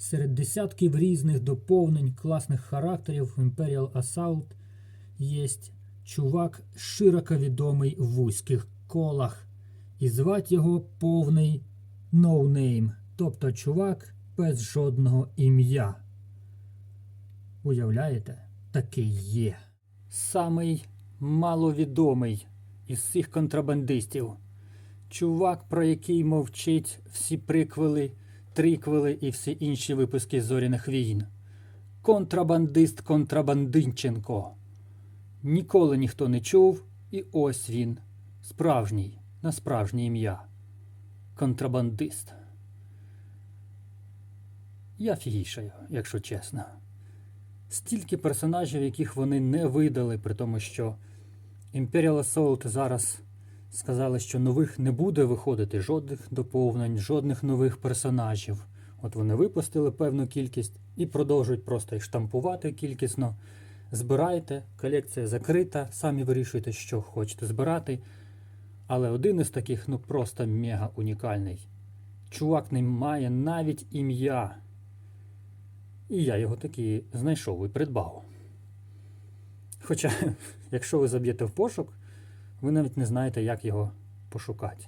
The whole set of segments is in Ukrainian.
Серед десятків різних доповнень класних характерів Imperial Assault є чувак широко відомий в вузьких колах, і звать його повний ноунейм, тобто чувак без жодного ім'я. Уявляєте, такий є. Самий маловідомий із всіх контрабандистів. Чувак, про який мовчить всі приквели, триквели і всі інші випуски зоряних війн. Контрабандист Контрабандинченко. Ніколи ніхто не чув, і ось він. Справжній, на справжнє ім'я. Контрабандист. Я фігішаю, якщо чесно. Стільки персонажів, яких вони не видали, при тому, що Imperial Assault зараз сказали, що нових не буде виходити, жодних доповнень, жодних нових персонажів. От вони випустили певну кількість і продовжують просто їх штампувати кількісно. Збирайте, колекція закрита, самі вирішуйте, що хочете збирати. Але один із таких ну просто мега унікальний. Чувак не має навіть ім'я. І я його таки знайшов і придбав. Хоча, якщо ви заб'єте в пошук, ви навіть не знаєте, як його пошукати.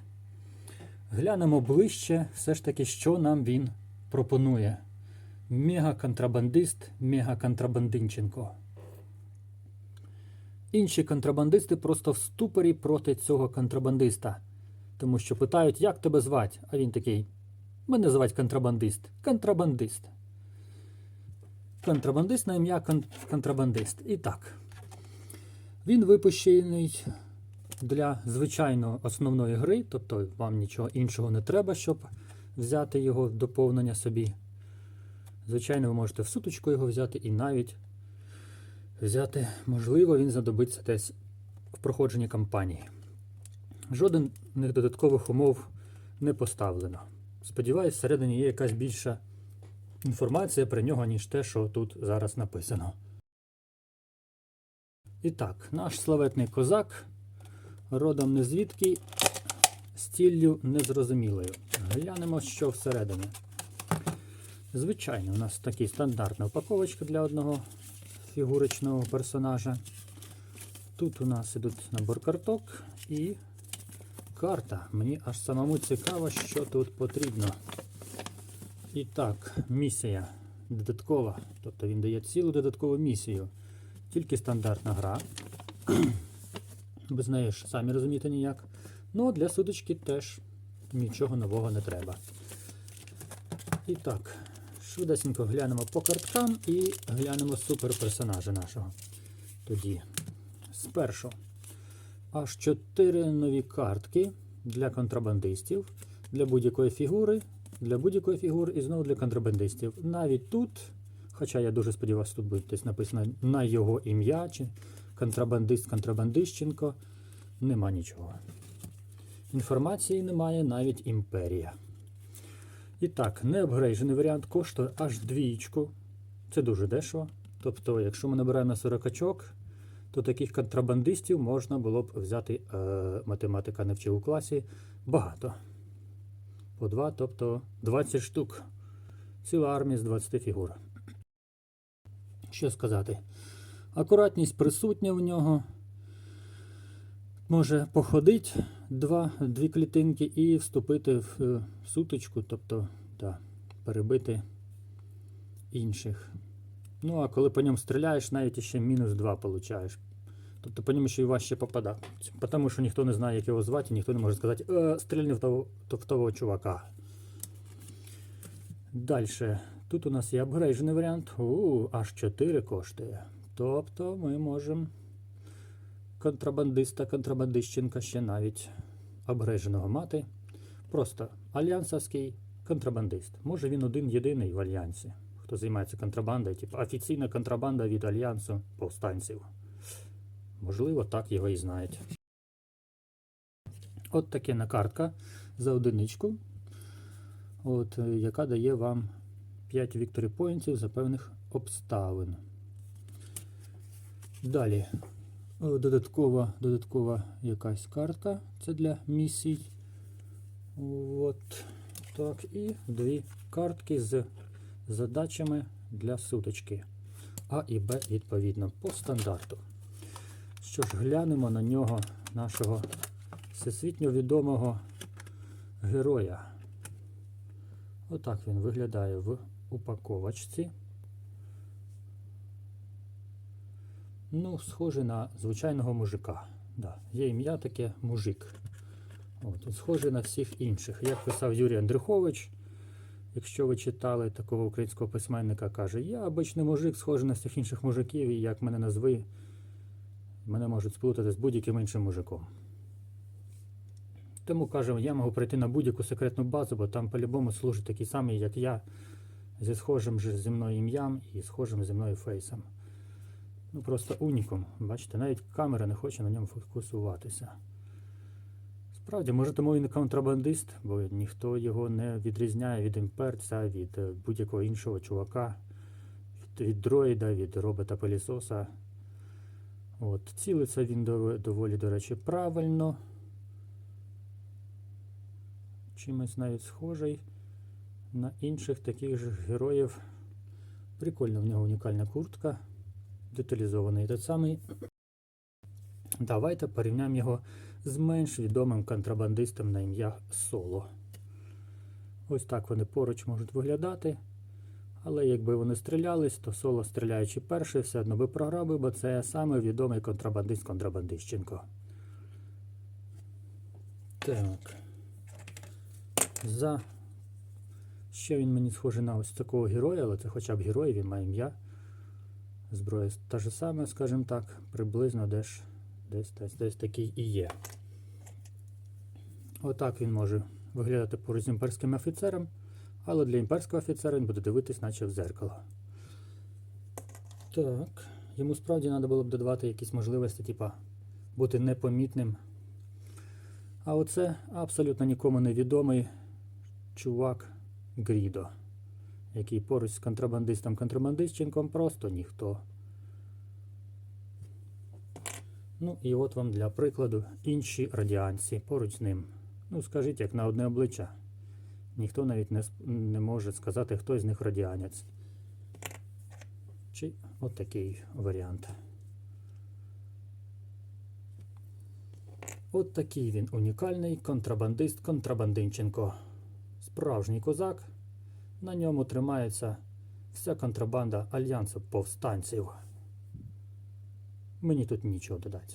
Глянемо ближче, все ж таки, що нам він пропонує. Мега-контрабандист, мега-контрабандинченко. Інші контрабандисти просто в ступорі проти цього контрабандиста. Тому що питають, як тебе звати? А він такий: мене звать контрабандист. Контрабандист. Контрабандист на ім'я кон- контрабандист. І так. Він випущений для звичайної основної гри, тобто вам нічого іншого не треба, щоб взяти його в доповнення собі. Звичайно, ви можете в суточку його взяти і навіть взяти, можливо, він знадобиться десь в проходженні кампанії. Жодних додаткових умов не поставлено. Сподіваюсь, всередині є якась більша інформація про нього, ніж те, що тут зараз написано. І так, наш славетний козак родом не звідки, стіллю незрозумілою. Глянемо, що всередині. Звичайно, у нас така стандартна упаковочка для одного фігурочного персонажа. Тут у нас ідуть набор карток і карта. Мені аж самому цікаво, що тут потрібно. І так, місія додаткова. Тобто він дає цілу додаткову місію. Тільки стандартна гра. Без неї самі розумієте ніяк. Ну, для сутички теж нічого нового не треба. І так, швидесенько глянемо по карткам і глянемо суперперсонажа нашого. Тоді, спершу, аж 4 нові картки для контрабандистів, для будь-якої фігури, для будь-якої фігури і знову для контрабандистів. Навіть тут, хоча я дуже сподіваюся, тут буде десь написано на його ім'я чи контрабандист Контрабандищенко, нема нічого. Інформації немає навіть імперія. І так, необгрейжений варіант коштує аж двічку. Це дуже дешево. Тобто, якщо ми набираємо на 40 очок, то таких контрабандистів можна було б взяти, е, математика не вчив у класі, багато. По два, тобто 20 штук. Ціла армія з 20 фігур. Що сказати? Акуратність присутня в нього. Може походити два, дві клітинки і вступити в е, сутичку, тобто да, перебити інших. Ну, а коли по ньому стріляєш, навіть ще мінус 2 получаєш. Тобто по ньому ще й важче попадати. Тому що ніхто не знає, як його звати, ніхто не може сказати, е, стрільни в того, в того чувака. Далі. Тут у нас є апгрейджений варіант. У, аж 4 коштує. Тобто ми можемо контрабандиста, контрабандищенка ще навіть апгрейдженого мати. Просто альянсовський контрабандист. Може він один єдиний в альянсі, хто займається контрабандою, типу офіційна контрабанда від альянсу повстанців. Можливо, так його і знають. От таке картка за одиничку, от, е, яка дає вам 5 victory поінтів за певних обставин. Далі е, додаткова, додаткова якась картка. Це для місій. От так. І дві картки з задачами для сутички. А і Б відповідно по стандарту. Що ж, глянемо на нього, нашого всесвітньо відомого героя. Отак він виглядає в упаковочці. Ну, схожий на звичайного мужика. Да, є ім'я таке мужик. От, схожий на всіх інших. Як писав Юрій Андрюхович, якщо ви читали такого українського письменника, каже, я обичний мужик, схожий на всіх інших мужиків, і як мене назви, мене можуть сплутати з будь-яким іншим мужиком. Тому каже, я можу прийти на будь-яку секретну базу, бо там по-любому служить такий самий, як я, зі схожим же зі мною ім'ям і схожим зі мною фейсом. Ну просто унікум. Бачите, навіть камера не хоче на ньому фокусуватися. Справді, може, тому він і контрабандист, бо ніхто його не відрізняє від імперця, від е, будь-якого іншого чувака, від, дроїда, від робота пилісоса. От, цілиться він доволі, до речі, правильно. Чимось навіть схожий на інших таких же героїв. Прикольна в нього унікальна куртка деталізований той самий. Давайте порівняємо його з менш відомим контрабандистом на ім'я Соло. Ось так вони поруч можуть виглядати. Але якби вони стрілялись, то соло, стріляючи перший, все одно би програв, бо це саме відомий контрабандист Контрабандищенко. Так. За. Ще він мені схожий на ось такого героя, але це хоча б герой, він має ім'я. Зброя та ж саме, скажімо так, приблизно десь, десь, десь, десь такий і є. Отак він може виглядати поруч з імперським офіцером, але для імперського офіцера він буде дивитись, наче в зеркало. Так, йому справді треба було б додавати якісь можливості, типа бути непомітним. А оце абсолютно нікому не відомий чувак Грідо який поруч з контрабандистом контрабандистченком просто ніхто. Ну і от вам для прикладу інші радіанці поруч з ним. Ну, скажіть, як на одне обличчя. Ніхто навіть не, не може сказати, хто з них радіанець. Чи от такий варіант. От такий він унікальний контрабандист Контрабандинченко. Справжній козак. На ньому тримається вся контрабанда Альянсу повстанців. Мені тут нічого додати.